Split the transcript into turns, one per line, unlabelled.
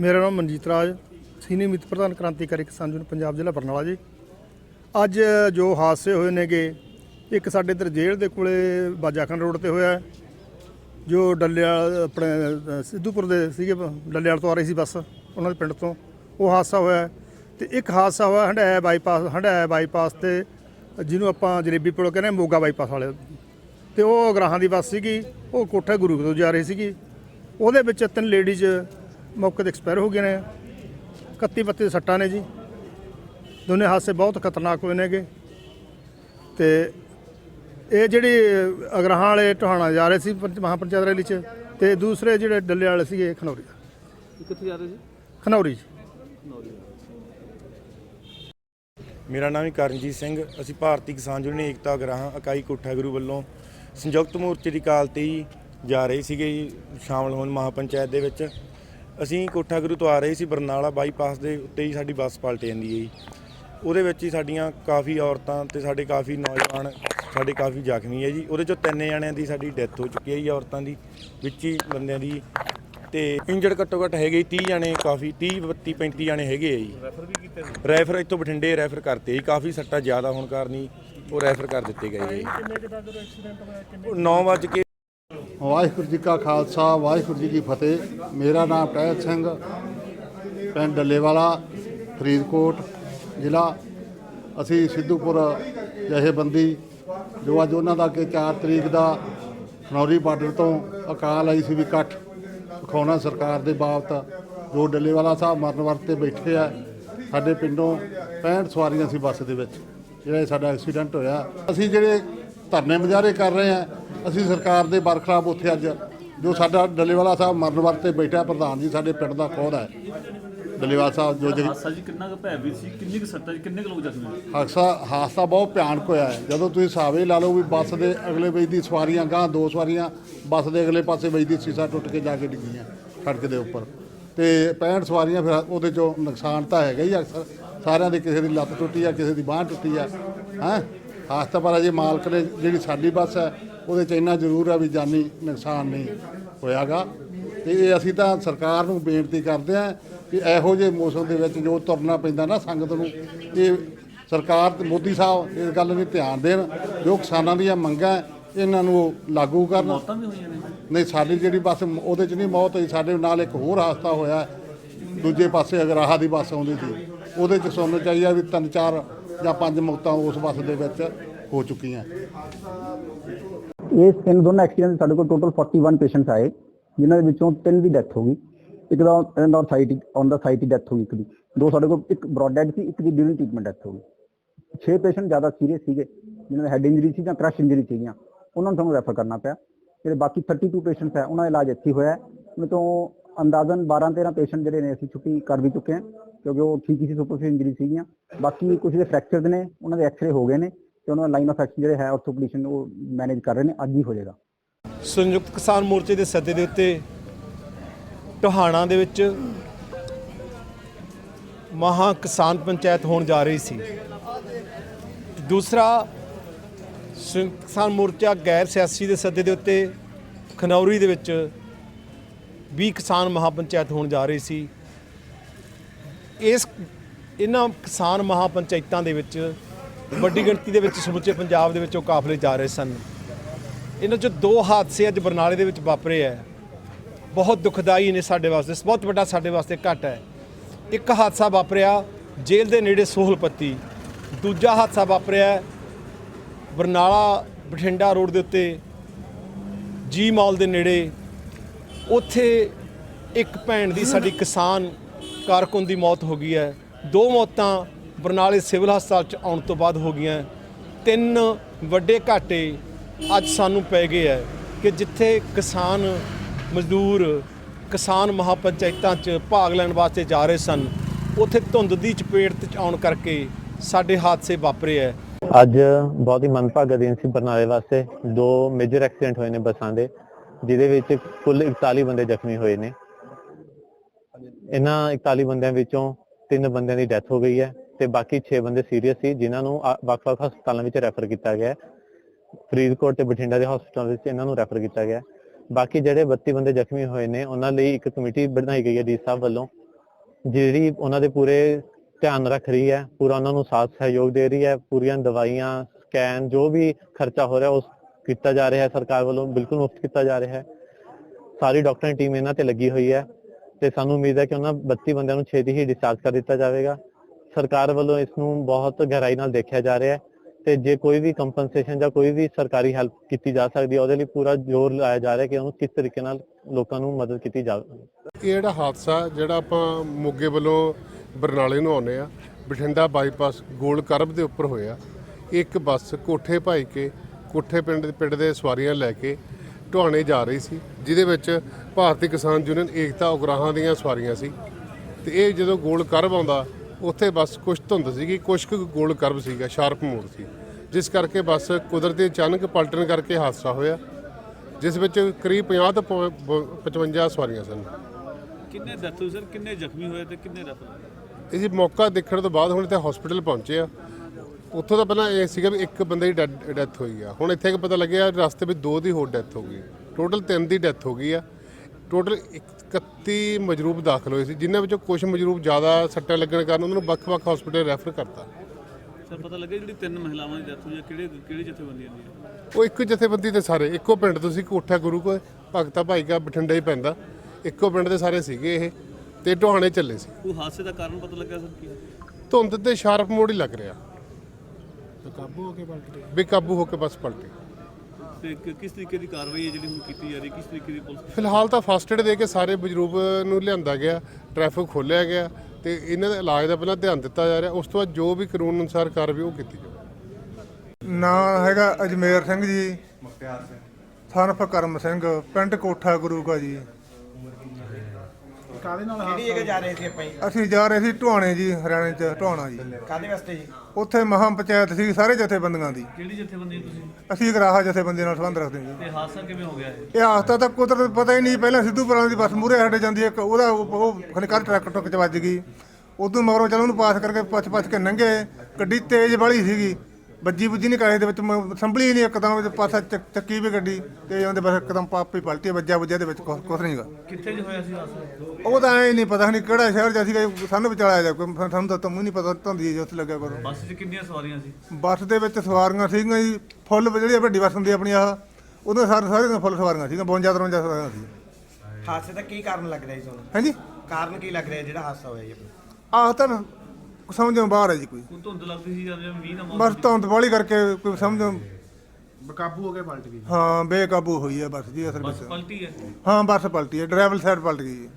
ਮੇਰਾ ਨਾਮ ਮਨਜੀਤ ਰਾਜ ਸੀਨੀਅਰ ਮਿੱਤ ਪ੍ਰਧਾਨ ਕ੍ਰਾਂਤੀਕਾਰੀ ਕਿਸਾਨ ਯੂਨੀਅਨ ਪੰਜਾਬ ਜ਼ਿਲ੍ਹਾ ਬਰਨਾਲਾ ਜੀ। ਅੱਜ ਜੋ ਹਾਦਸੇ ਹੋਏ ਨੇਗੇ ਇੱਕ ਸਾਡੇ ਇੱਧਰ ਜੇਲ੍ਹ ਦੇ ਕੋਲੇ ਬਾਜਾਖਾਨ ਰੋਡ ਤੇ ਹੋਇਆ ਜੋ ਡੱਲੇਵਾਲ ਆਪਣੇ ਸਿੱਧੂਪੁਰ ਦੇ ਸੀਗੇ ਬ- ਡੱਲੇਵਾਲ ਤੋਂ ਆ ਰਹੀ ਸੀ ਬੱਸ ਉਹਨਾਂ ਦੇ ਪਿੰਡ ਤੋਂ। ਉਹ ਹਾਦਸਾ ਹੋਇਆ ਹੈ। ਤੇ ਇੱਕ ਹਾਦਸਾ ਹੋਇਆ ਹੰਡਾਇਆ ਬਾਈਪਾਸ ਹੰਡਾਇਆ ਬਾਈਪਾਸ ਤੇ ਜਿਹਨੂੰ ਆਪਾਂ ਜਲੇਬੀ ਪੁਲ ਕਹਿੰਦੇ ਹਾਂ, ਮੋਗਾ ਬਾਈਪਾਸ ਵਾਲੇ। ਤੇ ਉਹ ਗਰਾਹਾਂ ਦੀ ਬੱਸ ਸੀਗੀ ਉਹ ਕੋਠਾ ਗੁਰੂ ਤੋਂ ਜਾ ਰਹੀ ਸੀਗੀ। ਉਹਦੇ ਵਿੱਚ ਤਿੰਨ ਲੇਡੀਜ਼ ਮੌਕੇ ਤੇ ਐਕਸਪਾਇਰ ਹੋ ਗਏ ਨੇ। 31 ਬੱਤੀ ਸੱਟਾਂ ਨੇ ਜੀ। ਦੋਨੇ ਹਾਦਸੇ ਬਹੁਤ ਖਤਰਨਾਕ ਹੋਏ ਨੇਗੇ। ਤੇ ਇਹ ਜਿਹੜੀ ਅਗਰਾਹਾਂ ਵਾਲੇ ਟਹਾਣਾ ਜਾ ਰਹੇ ਸੀ ਪੰਚ- ਮਹਾਪੰਚਾਇਤ ਰੈਲੀ 'ਚ ਤੇ ਦੂਸਰੇ ਜਿਹੜੇ ਡੱਲੇ ਵਾਲੇ ਸੀਗੇ ਖਨੌਰੀ ਦਾ।
ਕਿੱਥੇ ਜਾ ਰਹੇ ਸੀ?
ਖਨੌਰੀ 'ਚ
ਮੇਰਾ ਨਾਮ ਹੈ ਕਰਨਜੀਤ ਸਿੰਘ। ਅਸੀਂ ਭਾਰਤੀ ਕਿਸਾਨ ਯੂਨੀਅਨ ਏਕਤਾ ਗਰਾਹਾਂ ਇਕਾਈ ਕੋਠਾ ਗੁਰੂ ਵੱਲੋਂ ਸੰਯੁਕਤ ਮੋਰਚੇ ਦੀ ਕਾਲ ਤੇ ਹੀ ਜਾ ਰਹੇ ਸੀਗੇ ਜੀ ਸ਼ਾਮਲ ਹੋਣ ਮਹਾਪੰਚਾਇਤ ਦੇ ਵਿੱਚ। ਅਸੀਂ ਕੋਠਾ ਗੁਰੂ ਤੋਂ ਆ ਰਹੇ ਸੀ ਬਰਨਾਲਾ ਬਾਈਪਾਸ ਦੇ ਉੱਤੇ ਹੀ ਸਾਡੀ ਬੱਸ ਪਲਟ ਜਾਂਦੀ ਹੈ ਜੀ। ਉਹਦੇ ਵਿੱਚ ਹੀ ਸਾਡੀਆਂ ਕਾਫੀ ਔਰਤਾਂ ਤੇ ਸਾਡੇ ਕਾਫੀ ਨੌਜਵਾਨ ਸਾਡੇ ਕਾਫੀ ਜ਼ਖਮੀ ਹੈ ਜੀ। ਉਹਦੇ ਚੋਂ ਤਿੰਨ ਜਣਿਆਂ ਦੀ ਸਾਡੀ ਡੈਥ ਹੋ ਚੁੱਕੀ ਹੈ ਜੀ ਔਰਤਾਂ ਦੀ ਵਿੱਚ ਹੀ ਬੰਦਿਆਂ ਦੀ। ਤੇ ਇੰਜਰਡ ਘੱਟੋ ਘੱਟ ਹੈਗੇ ਜੀ 30 ਜਣੇ ਕਾਫੀ 30 32 35 ਜਣੇ ਹੈਗੇ ਆ ਜੀ।
ਰੈਫਰ ਵੀ ਕੀਤੇ
ਰੈਫਰ ਇੱਥੋਂ ਬਠਿੰਡੇ ਰੈਫਰ ਕਰਤੇ ਜੀ। ਕਾਫੀ ਸੱਟਾਂ ਜ਼ਿਆਦਾ ਹੋਣ ਕਾਰਨ ਹੀ ਉਹ ਰੈਫਰ ਕਰ ਦਿੱਤੇ ਗਏ ਜੀ।
ਕਿੰਨੇ ਕਿਦਾ ਜਦੋਂ ਐਕਸੀਡੈਂਟ ਹੋਇਆ ਕਿੰਨੇ
9 ਵਜੇ
ਵਾਹਿਗੁਰੂ ਜੀ ਕਾ ਖਾਲਸਾ, ਵਾਹਿਗੁਰੂ ਜੀ ਕੀ ਫਤਿਹ। ਮੇਰਾ ਨਾਮ ਟਹਿਤ ਸਿੰਘ, ਪਿੰਡ ਡੱਲੇਵਾਲਾ, ਫਰੀਦਕੋਟ ਜ਼ਿਲ੍ਹਾ। ਅਸੀਂ ਸਿੱਧੂਪੁਰ ਜਥੇਬੰਦੀ, ਜੋ ਅੱਜ ਉਹਨਾਂ ਦਾ ਕਿ 4 ਤਰੀਕ ਦਾ ਖਨੌਰੀ ਬਾਰਡਰ ਤੋਂ ਅਕਾਲ ਆਈ ਸੀ ਵੀ ਇਕੱਠ ਵਿਖਾਉਣਾ ਸਰਕਾਰ ਦੇ ਬਾਬਤ, ਜੋ ਡੱਲੇਵਾਲਾ ਸਾਹਿਬ ਮਰਨ ਵਰਤ ਤੇ ਬੈਠੇ ਆ, ਸਾਡੇ ਪਿੰਡੋਂ 65 ਸਵਾਰੀਆਂ ਸੀ ਬੱਸ ਦੇ ਵਿੱਚ। ਜਿਹੜਾ ਇਹ ਸਾਡਾ ਐਕਸੀਡੈਂਟ ਹੋਇਆ। ਅਸੀਂ ਜਿਹੜੇ ਧਰਨੇ ਮੁਜ਼ਾਹਰੇ ਕਰ ਰਹੇ ਆ ਅਸੀਂ ਸਰਕਾਰ ਦੇ ਬਰਖਲਾਫ ਉੱਥੇ ਅੱਜ ਜੋ ਸਾਡਾ ਡੱਲੇਵਾਲਾ ਸਾਹਿਬ ਮਰਨ ਵਰਤ ਬੈਠਾ ਪ੍ਰਧਾਨ ਜੀ ਸਾਡੇ ਪਿੰਡ ਦਾ ਖੋਦ ਹੈ? ਡੱਲੇਵਾਲਾ ਸਾਹਿਬ ਜੋ ਜਗ
ਹਾਦਸਾ ਜੀ ਕਿੰਨਾ ਕੁ ਭੈਭੀ ਸੀ? ਕਿੰਨੀ ਕੁ ਸੱਟਾਂ ਜੀ? ਕਿੰਨੇ ਕੁ ਲੋਕ ਜ਼ਖਮੀ ਹੋਏ?
ਹਾਦਸਾ ਹਾਦਸਾ ਬਹੁਤ ਭਿਆਨਕ ਹੋਇਆ ਹੈ। ਜਦੋਂ ਤੁਸੀਂ ਹਿਸਾਬੇ ਲਾ ਲਓ ਵੀ ਬੱਸ ਦੇ ਅਗਲੇ ਵੇਚ ਦੀ ਸਵਾਰੀਆਂ ਗਾਂ ਦੋ ਸਵਾਰੀਆਂ ਬੱਸ ਦੇ ਅਗਲੇ ਪਾਸੇ ਵੇਚ ਦੀ ਸੀਸਾ ਟੁੱਟ ਕੇ ਜਾ ਕੇ ਡਿੱਗੀਆਂ ਸੜਕ ਦੇ ਉੱਪਰ। ਤੇ 65 ਸਵਾਰੀਆਂ ਫਿਰ ਉਹਦੇ ਚੋਂ ਨੁਕਸਾਨ ਤਾਂ ਹੈਗਾ ਹੀ ਅਕਸਰ ਸਾਰਿਆਂ ਦੇ ਕਿਸੇ ਦੀ ਲੱਤ ਟੁੱਟੀ ਆ ਕਿਸੇ ਦੀ ਬਾਂਹ ਟੁੱਟੀ ਆ ਹੈਂ? ਹਾਦਸਾ ਪਰ ਅਜੇ ਮਾਲਕ ਨੇ ਜਿਹੜੀ ਸਾਡੀ ਬੱਸ ਹੈ ਉਹਦੇ ਚ ਇੰਨਾ ਜ਼ਰੂਰ ਆ ਵੀ ਜਾਨੀ ਨੁਕਸਾਨ ਨਹੀਂ ਹੋਇਆਗਾ। ਤੇ ਇਹ ਅਸੀਂ ਤਾਂ ਸਰਕਾਰ ਨੂੰ ਬੇਨਤੀ ਕਰਦੇ ਹਾਂ ਕਿ ਇਹੋ ਜਿਹੇ ਮੌਸਮ ਦੇ ਵਿੱਚ ਜੋ ਤੁਰਨਾ ਪੈਂਦਾ ਨਾ ਸੰਗਤ ਨੂੰ ਇਹ ਸਰਕਾਰ ਤੇ ਮੋਦੀ ਸਾਹਿਬ ਇਸ ਗੱਲ ਨੂੰ ਧਿਆਨ ਦੇਣ ਜੋ ਕਿਸਾਨਾਂ ਦੀਆਂ ਮੰਗਾਂ ਇਹਨਾਂ ਨੂੰ ਉਹ ਲਾਗੂ ਕਰਨ।
ਮੌਤਾਂ ਵੀ ਹੋਈਆਂ ਨੇ।
ਨਹੀਂ ਸਾਡੀ ਜਿਹੜੀ ਬੱਸ ਉਹਦੇ 'ਚ ਨਹੀਂ ਮੌਤ ਹੋਈ ਸਾਡੇ ਨਾਲ ਇੱਕ ਹੋਰ ਹਾਦਸਾ ਹੋਇਆ। ਦੂਜੇ ਪਾਸੇ ਅਗਰਾਹਾ ਦੀ ਬੱਸ ਆਉਂਦੀ ਸੀ ਉਹਦੇ 'ਚ ਸੁਣਨ ਚਾਹੀਦਾ ਵੀ ਤਿੰਨ ਚਾਰ ਜਾਂ ਪੰਜ ਮੌਤਾਂ ਉਸ ਬੱਸ ਦੇ ਵਿੱਚ ਹੋ ਚੁੱਕੀਆਂ।
ਇਸ ਤਿੰਨ ਦੋਨਾਂ ਐਕਸੀਡੈਂਟ ਸਾਡੇ ਕੋਲ ਟੋਟਲ 41 ਪੇਸ਼ੈਂਟਸ ਆਏ, ਜਿਨ੍ਹਾਂ ਦੇ ਵਿੱਚੋਂ ਤਿੰਨ ਦੀ ਡੈਥ ਹੋ ਗਈ। ਇੱਕ ਦਾ ਔਨ ਸਾਈਟ ਔਨ ਦਾ ਸਾਈਟ ਡੈਥ ਹੋ ਗਈ ਇੱਕ ਦੀ। ਦੋ ਸਾਡੇ ਕੋਲ ਇੱਕ ਬ੍ਰੌਡ ਡੈਡ ਸੀ, ਇੱਕ ਦੀ ਡਿਊਰਿੰਗ ਟ੍ਰੀਟਮੈਂਟ ਡੈਥ ਹੋ ਗਈ। 6 ਪੇਸ਼ੈਂਟ ਜ਼ਿਆਦਾ ਸੀਰੀਅਸ ਸੀਗੇ, ਜਿਨ੍ਹਾਂ ਦੇ ਹੈਡ ਇੰਜਰੀ ਸੀ ਜਾਂ ਕ੍ਰਸ਼ ਇੰਜਰੀ ਸੀਗੀਆਂ, ਉਹਨਾਂ ਨੂੰ ਸਾਨੂੰ ਰੈਫਰ ਕਰਨਾ ਪਿਆ। ਜਿਹੜੇ ਬਾਕੀ 32 ਪੇਸ਼ੈਂਟਸ ਹੈ, ਉਹਨਾਂ ਦਾ ਇਲਾਜ ਇੱਥੇ ਹੋਇਆ ਉਹਨਾਂ ਤੋਂ ਅੰਦਾਜ਼ਨ 12 13 ਪੇਸ਼ੈਂਟ ਜਿਹੜੇ ਨੇ, ਅਸੀਂ ਛੁੱਟੀ ਕਰ ਵੀ ਚੁੱਕੇ ਹਾਂ, ਕਿਉਂਕਿ ਉਹ ਠੀਕ ਹੀ ਸੀ ਸੁਪਰਫਿਸ਼ਲ ਇੰਜਰੀ ਸੀਗੀਆਂ। ਬਾਕੀ ਕੁਝ ਦੇ ਫ੍ਰੈਕਚਰਡ ਨੇ, ਉਹਨਾਂ ਦੇ ਐਕਸ-ਰੇ ਹੋ ਗਏ ਨੇ। ਤੇ ਉਹਨਾਂ ਦਾ ਲਾਈਨ ਆਫ ਐਕਸ਼ਨ ਜਿਹੜੇ ਹੈ ਆਰਥੋਪੈਡਿਸ਼ਨ ਉਹ ਮੈਨੇਜ ਕਰ ਰਹੇ ਨੇ, ਅੱਜ ਹੀ ਹੋ ਜਾਏਗਾ।
ਸੰਯੁਕਤ ਕਿਸਾਨ ਮੋਰਚੇ ਦੇ ਸੱਦੇ ਦੇ ਉੱਤੇ ਟੋਹਾਣਾ ਦੇ ਵਿੱਚ ਮਹਾ ਕਿਸਾਨ ਪੰਚਾਇਤ ਹੋਣ ਜਾ ਰਹੀ ਸੀ। ਦੂਸਰਾ, ਸੰਯੁਕਤ ਕਿਸਾਨ ਮੋਰਚਾ ਗੈਰ ਸਿਆਸੀ ਦੇ ਸੱਦੇ ਦੇ ਉੱਤੇ ਖਨੌਰੀ ਦੇ ਵਿੱਚ ਵੀ ਕਿਸਾਨ ਮਹਾ ਪੰਚਾਇਤ ਹੋਣ ਜਾ ਰਹੀ ਸੀ। ਇਸ, ਇਹਨਾਂ ਕਿਸਾਨ ਮਹਾ ਪੰਚਾਇਤਾਂ ਦੇ ਵਿੱਚ ਵੱਡੀ ਗਿਣਤੀ ਦੇ ਵਿੱਚ ਸਮੁੱਚੇ ਪੰਜਾਬ ਦੇ ਵਿੱਚੋਂ ਕਾਫਲੇ ਜਾ ਰਹੇ ਸਨ। ਇਹਨਾਂ 'ਚ ਦੋ ਹਾਦਸੇ ਅੱਜ ਬਰਨਾਲੇ ਦੇ ਵਿੱਚ ਵਾਪਰੇ ਹੈ ਬਹੁਤ ਦੁਖਦਾਈ ਨੇ ਸਾਡੇ ਵਾਸਤੇ, ਬਹੁਤ ਵੱਡਾ ਸਾਡੇ ਵਾਸਤੇ ਘਟ ਹੈ। ਇੱਕ ਹਾਦਸਾ ਵਾਪਰਿਆ ਜੇਲ੍ਹ ਦੇ ਨੇੜੇ ਸੋਹਲਪੱਤੀ। ਦੂਜਾ ਹਾਦਸਾ ਵਾਪਰਿਆ ਬਰਨਾਲਾ ਬਠਿੰਡਾ ਰੋਡ ਦੇ ਉੱਤੇ, ਜੀ ਮਾਲ ਦੇ ਨੇੜੇ। ਉੱਥੇ ਇੱਕ ਭੈਣ ਦੀ ਸਾਡੀ ਕਿਸਾਨ ਕਾਰਕੁਨ ਦੀ ਮੌਤ ਹੋ ਗਈ ਹੈ। ਦੋ ਮੌਤਾਂ ਬਰਨਾਲੇ ਸਿਵਲ ਹਸਪਤਾਲ ਚ ਆਉਣ ਤੋਂ ਬਾਅਦ ਹੋ ਗਈਆਂ। ਤਿੰਨ ਵੱਡੇ ਘਾਟੇ ਅੱਜ ਸਾਨੂੰ ਪੈ ਗਏ ਹੈ ਕਿ ਜਿੱਥੇ ਕਿਸਾਨ ਮਜ਼ਦੂਰ, ਕਿਸਾਨ ਮਹਾਪੰਚਾਇਤਾਂ 'ਚ ਭਾਗ ਲੈਣ ਵਾਸਤੇ ਜਾ ਰਹੇ ਸਨ, ਉੱਥੇ ਧੁੰਦ ਦੀ ਚਪੇਟ 'ਚ ਆਉਣ ਕਰਕੇ ਸਾਡੇ ਹਾਦਸੇ ਵਾਪਰੇ ਹੈ
ਅੱਜ ਬਹੁਤ ਹੀ ਮੰਦਭਾਗਾ ਦਿਨ ਸੀ ਬਰਨਾਲੇ ਵਾਸਤੇ। ਦੋ ਮੇਜਰ ਐਕਸੀਡੈਂਟ ਹੋਏ ਨੇ ਬੱਸਾਂ ਦੇ, ਜਿਹਦੇ ਵਿੱਚ ਕੁੱਲ 41 ਬੰਦੇ ਜ਼ਖਮੀ ਹੋਏ ਨੇ। ਇਹਨਾਂ 41 ਬੰਦਿਆਂ ਵਿੱਚੋਂ ਤਿੰਨ ਬੰਦਿਆਂ ਦੀ ਡੈਥ ਹੋ ਗਈ ਹੈ ਤੇ ਬਾਕੀ 6 ਬੰਦੇ ਸੀਰੀਅਸ ਸੀ, ਜਿਨ੍ਹਾਂ ਨੂੰ ਆ- ਵੱਖ-ਵੱਖ ਹਸਪਤਾਲਾਂ ਵਿੱਚ ਰੈਫਰ ਕੀਤਾ ਗਿਆ ਹੈ। ਫਰੀਦਕੋਟ ਤੇ ਬਠਿੰਡਾ ਦੇ ਹਸਪਤਾਲ ਵਿੱਚ ਇਹਨਾਂ ਨੂੰ ਰੈਫਰ ਕੀਤਾ ਗਿਆ ਹੈ। ਬਾਕੀ ਜਿਹੜੇ 32 ਬੰਦੇ ਜ਼ਖਮੀ ਹੋਏ ਨੇ, ਉਹਨਾਂ ਲਈ ਇੱਕ ਕਮੇਟੀ ਬਣਾਈ ਗਈ ਹੈ ਡੀ ਸਾਹਿਬ ਵੱਲੋਂ, ਜਿਹੜੀ ਉਹਨਾਂ ਦੇ ਪੂਰੇ ਧਿਆਨ ਰੱਖ ਰਹੀ ਹੈ, ਪੂਰਾ ਉਹਨਾਂ ਨੂੰ ਸਾਥ ਸਹਿਯੋਗ ਦੇ ਰਹੀ ਹੈ, ਪੂਰੀਆਂ ਦਵਾਈਆਂ ਸਕੈਨ ਜੋ ਵੀ ਖਰਚਾ ਹੋ ਰਿਹਾ ਉਸ ਕੀਤਾ ਜਾ ਰਿਹਾ ਹੈ, ਸਰਕਾਰ ਵੱਲੋਂ ਬਿਲਕੁਲ ਮੁਫਤ ਕੀਤਾ ਜਾ ਰਿਹਾ ਹੈ ਸਾਰੀ ਡਾਕਟਰਾਂ ਦੀ ਟੀਮ ਇਹਨਾਂ ਤੇ ਲੱਗੀ ਹੋਈ ਹੈ ਤੇ ਸਾਨੂੰ ਉਮੀਦ ਹੈ ਕਿ ਉਹਨਾਂ 32 ਬੰਦਿਆਂ ਨੂੰ ਛੇਤੀ ਹੀ ਡਿਸਚਾਰਜ ਕਰ ਦਿੱਤਾ ਜਾਵੇਗਾ ਸਰਕਾਰ ਵੱਲੋਂ ਇਸ ਨੂੰ ਬਹੁਤ ਗਹਿਰਾਈ ਨਾਲ ਦੇਖਿਆ ਜਾ ਰਿਹਾ ਹੈ ਤੇ ਜੇ ਕੋਈ ਵੀ ਕੰਪਨਸੇਸ਼ਨ ਜਾਂ ਕੋਈ ਵੀ ਸਰਕਾਰੀ ਹੈਲਪ ਕੀਤੀ ਜਾ ਸਕਦੀ ਹੈ, ਉਹਦੇ ਲਈ ਪੂਰਾ ਜ਼ੋਰ ਲਾਇਆ ਜਾ ਰਿਹਾ ਕਿ ਉਹਨੂੰ ਕਿਸ ਤਰੀਕੇ ਨਾਲ ਲੋਕਾਂ ਨੂੰ ਮਦਦ ਕੀਤੀ ਜਾਵੇ
ਇਹ ਜਿਹੜਾ ਹਾਦਸਾ, ਜਿਹੜਾ ਆਪਾਂ ਮੋਗੇ ਵੱਲੋਂ ਬਰਨਾਲੇ ਨੂੰ ਆਉਂਦੇ ਆ ਬਠਿੰਡਾ ਬਾਈਪਾਸ ਗੋਲ ਕਰਬ ਦੇ ਉੱਪਰ ਹੋਇਆ। ਇੱਕ ਬੱਸ ਕੋਠੇ ਭਾਈ ਕੇ, ਕੋਠੇ ਪਿੰਡ ਦੇ ਪਿੰਡ ਦੇ ਸਵਾਰੀਆਂ ਲੈ ਕੇ ਢੁਆਣੇ ਜਾ ਰਹੀ ਸੀ, ਜਿਹਦੇ ਵਿੱਚ ਭਾਰਤੀ ਕਿਸਾਨ ਯੂਨੀਅਨ ਏਕਤਾ ਉਗਰਾਹਾਂ ਦੀਆਂ ਸਵਾਰੀਆਂ ਸੀ। ਤੇ ਇਹ ਜਦੋਂ ਗੋਲ ਕਰਬ ਆਉਂਦਾ ਉੱਥੇ ਬੱਸ ਕੁਛ ਧੁੰਦ ਸੀਗੀ ਕੁਛ ਕੁ ਗੋਲ ਕਰਬ ਸੀਗਾ ਸ਼ਾਰਪ ਮੋੜ ਸੀ। ਜਿਸ ਕਰਕੇ ਬੱਸ ਕੁਦਰਤੀ ਅਚਾਨਕ ਪਲਟਣ ਕਰਕੇ ਹਾਦਸਾ ਹੋਇਆ ਜਿਸ ਵਿੱਚ ਕਰੀਬ 50 ਤੋਂ ਪੌ- ਬ- 55 ਸਵਾਰੀਆਂ ਸਨ।
ਕਿੰਨੇ ਡੈਥ ਹੋਈ ਸਰ? ਕਿੰਨੇ ਜ਼ਖਮੀ ਹੋਏ ਤੇ ਕਿੰਨੇ ਰੈਫਰ
ਇਹ ਜੀ ਮੌਕਾ ਦੇਖਣ ਤੋਂ ਬਾਅਦ ਹੁਣ ਇੱਥੇ ਹਸਪੀਟਲ ਪਹੁੰਚੇ ਆ। ਉੱਥੋਂ ਤਾਂ ਪਹਿਲਾਂ ਇਹ ਸੀਗਾ ਵੀ ਇੱਕ ਬੰਦੇ ਦੀ ਡੈਥ ਹੋਈ ਆ। ਹੁਣ ਇੱਥੇ ਕਿ ਪਤਾ ਲੱਗਿਆ ਰਸਤੇ ਵਿੱਚ ਦੋ ਦੀ ਹੋਰ ਡੈਥ ਹੋ ਗਈ। ਟੋਟਲ ਤਿੰਨ ਦੀ ਡੈਥ ਹੋ ਗਈ ਆ। ਟੋਟਲ 31 ਮਜਰੂਬ ਦਾਖਲ ਹੋਏ ਸੀ ਜਿਨ੍ਹਾਂ ਵਿੱਚੋਂ ਕੁਝ ਮਜਰੂਬ ਜ਼ਿਆਦਾ ਸੱਟਾਂ ਲੱਗਣ ਕਾਰਨ ਉਹਨਾਂ ਨੂੰ ਵੱਖ-ਵੱਖ ਹਸਪੀਟਲ ਰੈਫਰ ਕਰਤਾ।
ਸਰ ਪਤਾ ਲੱਗਿਆ ਜਿਹੜੀ ਤਿੰਨ ਮਹਿਲਾਵਾਂ ਦੀ ਡੈਥ ਹੋਈ ਹੈ ਕਿਹੜੇ ਕਿਹੜੀ ਜਥੇਬੰਦੀਆਂ ਦੀ ਹੈ?
ਉਹ ਇੱਕ ਜਥੇਬੰਦੀ ਦੇ ਸਾਰੇ ਇੱਕੋ ਪਿੰਡ ਤੋਂ ਸੀ ਕੋਠਾ ਗੁਰੂ ਕੋ ਭਗਤਾ ਭਾਈ ਕਾ ਬਠਿੰਡਾ ਹੀ ਪੈਂਦਾ। ਇੱਕੋ ਪਿੰਡ ਦੇ ਸਾਰੇ ਸੀਗੇ ਇਹ ਤੇ ਢੋਹਾਣੇ ਚੱਲੇ ਸੀ।
ਉਹ ਹਾਦਸੇ ਦਾ ਕਾਰਨ ਪਤਾ ਲੱਗਿਆ ਸਰ ਕੀ?
ਧੁੰਦ ਤੇ ਸ਼ਾਰਪ ਮੋੜ ਹੀ ਲੱਗ ਰਿਹਾ। ਬੇਕਾਬੂ ਹੋ ਕੇ ਪਲਟ ਗਿਆ ਬੇਕਾਬੂ ਹੋ ਕੇ ਬਸ ਪਲਟੀ
ਤੇ ਕਿ- ਕਿਸ ਤਰੀਕੇ ਦੀ ਕਾਰਵਾਈ ਹੈ ਜਿਹੜੀ ਹੁਣ ਕੀਤੀ ਜਾ ਰਹੀ ਕਿਸ ਤਰੀਕੇ ਦੀ ਪੁਲਿਸ
ਫਿਲਹਾਲ ਤਾਂ ਫਸਟ ਏਡ ਦੇ ਕੇ ਸਾਰੇ ਬਜ਼ੁਰਗ ਨੂੰ ਲਿਆਂਦਾ ਗਿਆ ਟ੍ਰੈਫਿਕ ਖੋਲ੍ਹਿਆ ਗਿਆ ਤੇ ਇਹਨਾਂ ਦੇ ਇਲਾਜ ਦਾ ਪਹਿਲਾਂ ਧਿਆਨ ਦਿੱਤਾ ਜਾ ਰਿਹਾ ਉਸ ਤੋਂ ਬਾਅਦ ਜੋ ਵੀ ਕਾਨੂੰਨ ਅਨੁਸਾਰ ਕਾਰਵਾਈ ਉਹ ਕੀਤੀ ਜਾਵੇ
ਨਾਂ ਹੈਗਾ ਅਜਮੇਰ ਸਿੰਘ ਜੀ ਮੁਖਤਿਆਰ ਸਿੰਘ ਸਨਫ ਕਰਮ ਸਿੰਘ ਪਿੰਡ ਕੋਠਾ ਗੁਰੂ ਕਾ ਜੀ।
ਕਿਹੜੀ ਜਗ੍ਹਾ ਜਾ ਰਹੇ ਸੀ ਆਪਾਂ ਜੀ?
ਅਸੀਂ ਜਾ ਰਹੇ ਸੀ ਢੁਆਣੇ ਜੀ ਹਰਿਆਣੇ ਚ ਢੁਆਣਾ ਜੀ।
ਕਾਹਦੇ ਵਾਸਤੇ ਜੀ?
ਉੱਥੇ ਮਹਾਂ ਪੰਚਾਇਤ ਸੀ ਸਾਰੇ ਜਥੇਬੰਦੀਆਂ ਦੀ।
ਕਿਹੜੀ ਜਥੇਬੰਦੀ ਤੁਸੀਂ?
ਅਸੀਂ ਗਰਾਹਾ ਜਥੇਬੰਦੀਆਂ ਨਾਲ ਸੰਬੰਧ ਰੱਖਦੇ ਹਾਂ ਜੀ।
ਤੇ ਹਾਦਸਾ ਕਿਵੇਂ ਹੋ ਗਿਆ ਇਹ?
ਇਹ ਹਾਦਸਾ ਤਾਂ ਕੁਦਰਤ ਪਤਾ ਹੀ ਨਹੀਂ ਪਹਿਲਾਂ ਸਿੱਧੂਪੁਰਾਂ ਦੀ ਬੱਸ ਮੂਰੇ ਹਟ ਜਾਂਦੀ ਹੈ ਇੱਕ ਉਹਦਾ ਉਹ ਉਹ ਖਨੀ ਕਰ ਟਰੱਕ ਟੁੱਕ ਚ ਵੱਜ ਗਈ। ਉਦੋਂ ਮਗਰੋਂ ਚਲੋ ਉਹਨੂੰ ਪਾਸ ਕਰਕੇ ਪਛ ਪਛ ਕੇ ਲੰਘੇ ਗੱਡੀ ਤੇਜ਼ ਵਾਲੀ ਸੀਗੀ। ਵੱਜੀ ਬੁੱਜੀ ਨਹੀਂ ਕਾਹੇ ਦੇ ਵਿੱਚ ਮ- ਸੰਭਲੀ ਨਹੀਂ ਇੱਕਦਮ ਵਿੱਚ ਪਾਸਾ ਚੱਕ- ਚੱਕੀ ਵੀ ਗੱਡੀ ਤੇ ਉਹਦੇ ਬਸ ਇੱਕਦਮ ਪਾਪੀ ਪਲਟੀ ਵੱਜਿਆ ਬੁੱਜਿਆ ਦੇ ਵਿੱਚ ਕੁਛ ਕੁਛ ਨਹੀਂਗਾ
ਕਿੱਥੇ ਜ ਹੋਇਆ ਸੀ ਹਾਦਸਾ
ਉਹ ਤਾਂ ਐ ਨਹੀਂ ਪਤਾ ਨਹੀਂ ਕਿਹੜਾ ਸ਼ਹਿਰ ਜਾ ਸੀਗਾ ਸਾਨੂੰ ਵਿਚਾਲਿਆ ਜਾ ਕੋਈ ਸਾਨੂੰ ਤਾਂ ਤਮੂ ਨਹੀਂ ਪਤਾ ਧੰਦੀ ਜੇ ਉੱਥੇ ਲੱਗਿਆ ਕਰੋ।
ਬੱਸ 'ਚ ਕਿੰਨੀਆਂ ਸਵਾਰੀਆਂ ਸੀ?
ਬੱਸ ਦੇ ਵਿੱਚ ਸਵਾਰੀਆਂ ਸੀਗੀਆਂ ਜੀ ਫੁੱਲ ਜਿਹੜੀ ਵੱਡੀ ਬੱਸ ਹੁੰਦੀ ਆ ਆਪਣੀ ਆਹ ਉਹਦੇ ਸਾਰੇ ਸਾਰੀਆਂ ਫੁੱਲ ਸਵਾਰੀਆਂ ਸੀਗੀਆਂ 52 53 ਸਵਾਰੀਆਂ ਸੀ।
ਹਾਦਸੇ ਦਾ ਕੀ ਕਾਰਨ ਲੱਗ ਰਿਹਾ ਜੀ ਤੁਹਾਨੂੰ?
ਹਾਂਜੀ
ਕਾਰਨ ਕੀ ਲੱਗ ਰਿਹਾ ਜਿਹੜਾ ਹਾਦਸਾ ਹੋਇਆ ਜੀ ਆਪਣਾ?
ਆਹ ਤਾਂ ਨਾ ਸਮਝੋਂ ਬਾਹਰ ਹੈ ਜੀ ਕੋਈ।
ਉਹ ਧੁੰਦ ਲੱਗਦੀ ਸੀ ਜਦ ਮੀਂਹ ਦਾ ਮੌਸਮ
ਬਸ ਧੁੰਦ ਵਾਲੀ ਕਰਕੇ ਕੋਈ ਸਮਝੋ
ਬੇਕਾਬੂ ਹੋ ਕੇ ਪਲਟ ਗਈ
ਹਾਂ ਬੇਕਾਬੂ ਹੋਈ ਹੈ ਬੱਸ ਜੀ
ਬੱਸ
ਵਿੱਚ।
ਪਲਟੀ ਹੈ?
ਹਾਂ ਬੱਸ ਪਲਟੀ ਹੈ ਡਰਾਈਵਰ ਸਾਈਡ ਪਲਟ ਗਈ ਹੈ।